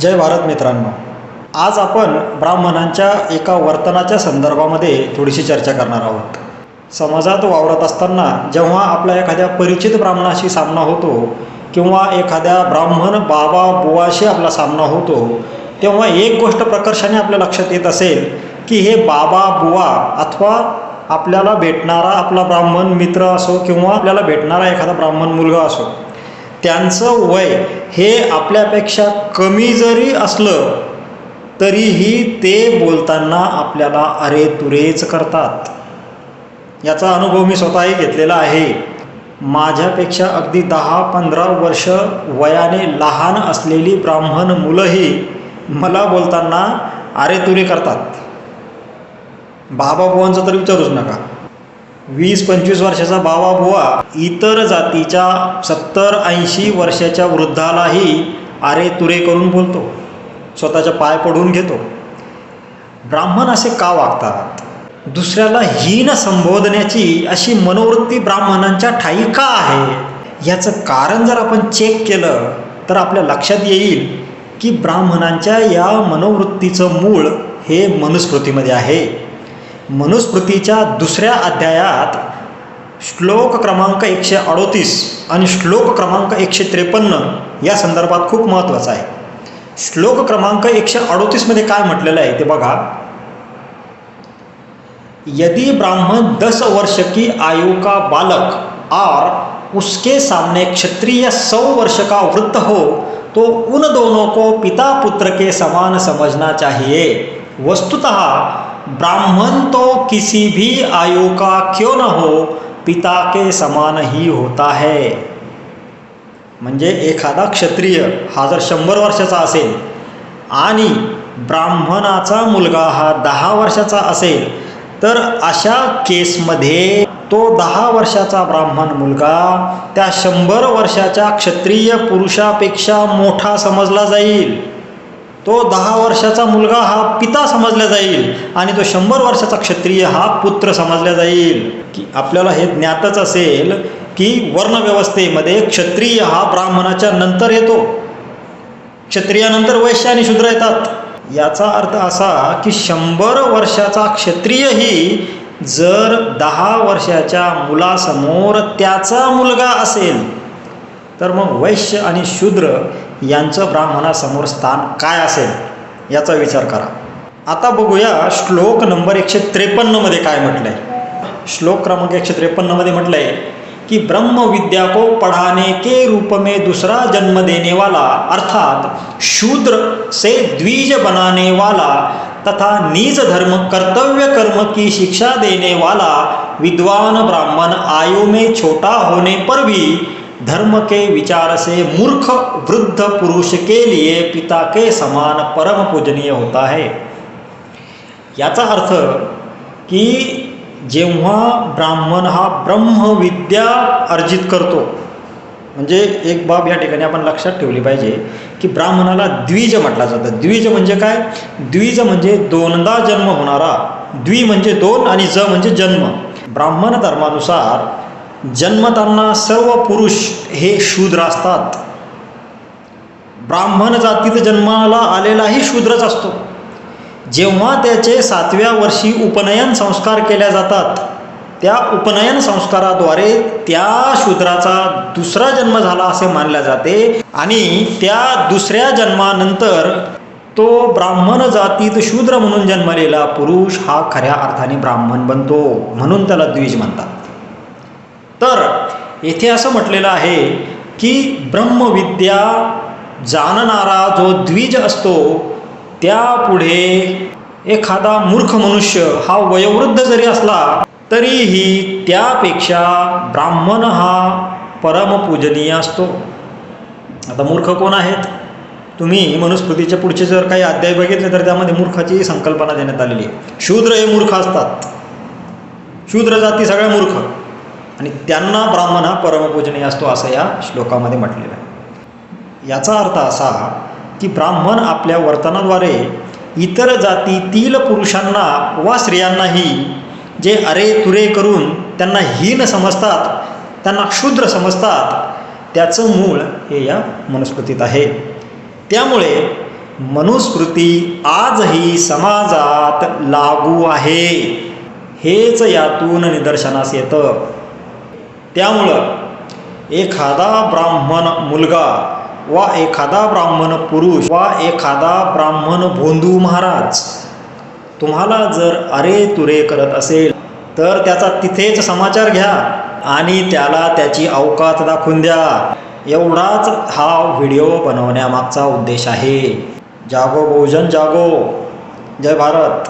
जय भारत मित्रांनो. आज आपण ब्राह्मणांच्या एका वर्तनाच्या संदर्भामध्ये थोडीशी चर्चा करणार आहोत. समाजात वावरत असताना जेव्हा आपल्या एखाद्या परिचित ब्राह्मणाशी सामना होतो किंवा एखाद्या ब्राह्मण बाबा बुवाशी आपला सामना होतो तेव्हा एक गोष्ट प्रकर्षाने आपल्या लक्षात येत असेल की हे बाबा बुवा अथवा आपल्याला भेटणारा आपला ब्राह्मण मित्र असो किंवा आपल्याला भेटणारा एखादा ब्राह्मण मुलगा असो त्यांचं वय हे आपल्यापेक्षा कमी जरी असलं तरीही ते बोलताना आपल्याला अरे तुरेच करतात. याचा अनुभव मी स्वतःही घेतलेला आहे. माझ्यापेक्षा अगदी दहा पंधरा वर्ष वयाने लहान असलेली ब्राह्मण मुलंही मला बोलताना अरे तुरे करतात. बाबा बुवांचं तर विचारूच नका. वीस पंचवीस वर्षाचा बाबा बुवा इतर जातीच्या सत्तर ऐंशी वर्षाच्या वृद्धालाही आरे तुरे करून बोलतो. स्वतःच्या पाय पडून घेतो. ब्राह्मण असे का वागतात? दुसऱ्याला हीन संबोधण्याची अशी मनोवृत्ती ब्राह्मणांच्या ठाई का आहे? याचं कारण जर आपण चेक केलं तर आपल्या लक्षात येईल की ब्राह्मणांच्या या मनोवृत्तीचं मूळ हे मनुस्मृतीमध्ये आहे. मनुस्मृतीच्या दुसऱ्या अध्यायात श्लोक क्रमांक एकशे अडोतीस आणि श्लोक क्रमांक एकशे त्रेपन्न या संदर्भात खूप महत्त्वाचा आहे. श्लोक क्रमांक एकशे अडोतीसमध्ये काय म्हटलेलं आहे ते बघा. यदि ब्राह्मण दस वर्ष की आयु का बालक और उसके सामने क्षत्रिय सौ वर्ष का वृद्ध हो तो उन दोनों को पिता पुत्र के समान समझना चाहिए। वस्तुतः ब्राह्मण तो किसी भी आयु का क्यों न हो पिता के समान ही होता है। म्हणजे एखादा क्षत्रिय हा जर शंभर वर्षाचा असेल आणि ब्राह्मणाचा मुलगा हा दहा वर्षाचा असेल तर अशा केसमध्ये तो दहा वर्षाचा ब्राह्मण मुलगा त्या शंभर वर्षाच्या क्षत्रिय पुरुषापेक्षा मोठा समजला जाईल. तो दहा वर्षाचा मुलगा हा पिता समजला जाईल आणि तो शंभर वर्षाचा क्षत्रिय हा पुत्र समजला जाईल. की आपल्याला हे ज्ञातच असेल की वर्णव्यवस्थेमध्ये क्षत्रिय हा ब्राह्मणाच्या नंतर येतो. क्षत्रियानंतर वैश्य आणि शूद्र येतात. याचा अर्थ असा की शंभर वर्षाचा क्षत्रियही जर दहा वर्षाच्या मुलासमोर त्याचा मुलगा असेल तर मग वैश्य आणि शूद्र यांचं ब्राह्मणासमोर स्थान काय असेल याचा विचार करा. आता बघूया श्लोक नंबर एकशे त्रेपन्नमध्ये काय म्हटलं आहे श्लोक क्रमांक एकशे त्रेपन्नमध्ये म्हटलं आहे की ब्रह्मविद्या को पढ़ाने के रूप में दूसरा जन्म देने वाला अर्थात शूद्र से द्विज बनाने वाला तथा निज धर्म कर्तव्य कर्म की शिक्षा देने वाला विद्वान ब्राह्मण आयु में छोटा होने पर भी धर्म के विचार से मूर्ख वृद्ध पुरुष के लिए पिता के समान परम पूजनीय होता है। याचा अर्थ की जेव्हा ब्राह्मण हा ब्रह्मविद्या अर्जित करतो म्हणजे एक बाब या ठिकाणी आपण लक्षात ठेवली पाहिजे की ब्राह्मणाला द्विज म्हटला जातं. द्विज म्हणजे काय? द्विज म्हणजे दोनदा जन्म होणारा द्वि म्हणजे दोन आणि ज म्हणजे जन्म. ब्राह्मण धर्मानुसार जन्मताना सर्व पुरुष हे शूद्र असतात. ब्राह्मण जातीत जन्माला आलेलाही शूद्रच असतो. जेव्हा त्याचे सातव्या वर्षी उपनयन संस्कार केल्या जातात त्या उपनयन संस्काराद्वारे त्या शूद्राचा दुसरा जन्म झाला असे मानले जाते आणि त्या दुसऱ्या जन्मानंतर तो ब्राह्मण जातीत शूद्र म्हणून जन्मलेला पुरुष हा खऱ्या अर्थाने ब्राह्मण बनतो म्हणून त्याला द्विज म्हणतात. तर येथे असं म्हटलेलं आहे की ब्रह्मविद्या जाणणारा जो द्विज असतो त्यापुढे एखादा मूर्ख मनुष्य हा वयोवृद्ध जरी असला तरीही त्यापेक्षा ब्राह्मण हा परमपूजनीय असतो. आता मूर्ख कोण आहेत? तुम्ही मनुस्मृतीच्या पुढचे जर काही अध्याय बघितले तर त्यामध्ये मूर्खाची संकल्पना देण्यात आलेली आहे. शूद्र हे मूर्ख असतात. शूद्र जाती सगळ्या मूर्ख. आणि त्यांना ब्राह्मण हा परमपूजनीय असतो असं या श्लोकामध्ये म्हटलेलं आहे. याचा अर्थ असा की ब्राह्मण आपल्या वर्तनाद्वारे इतर जातीतील पुरुषांना वा स्त्रियांनाही जे अरे तुरे करून त्यांना हीन समजतात त्यांना क्षुद्र समजतात त्याचं मूळ हे या मनुस्मृतीत आहे. त्यामुळे मनुस्मृती आजही समाजात लागू आहे. हेच यातून निदर्शनास येतं. त्यामुळं एखादा ब्राह्मण मुलगा वा एखादा ब्राह्मण पुरुष वा एखादा ब्राह्मण भोंदू महाराज तुम्हाला जर अरे तुरे करत असेल तर त्याचा तिथेच समाचार घ्या आणि त्याला त्याची अवकात दाखवून द्या. एवढाच हा व्हिडिओ बनवण्यामागचा उद्देश आहे. जागो बहुजन जागो. जय भारत.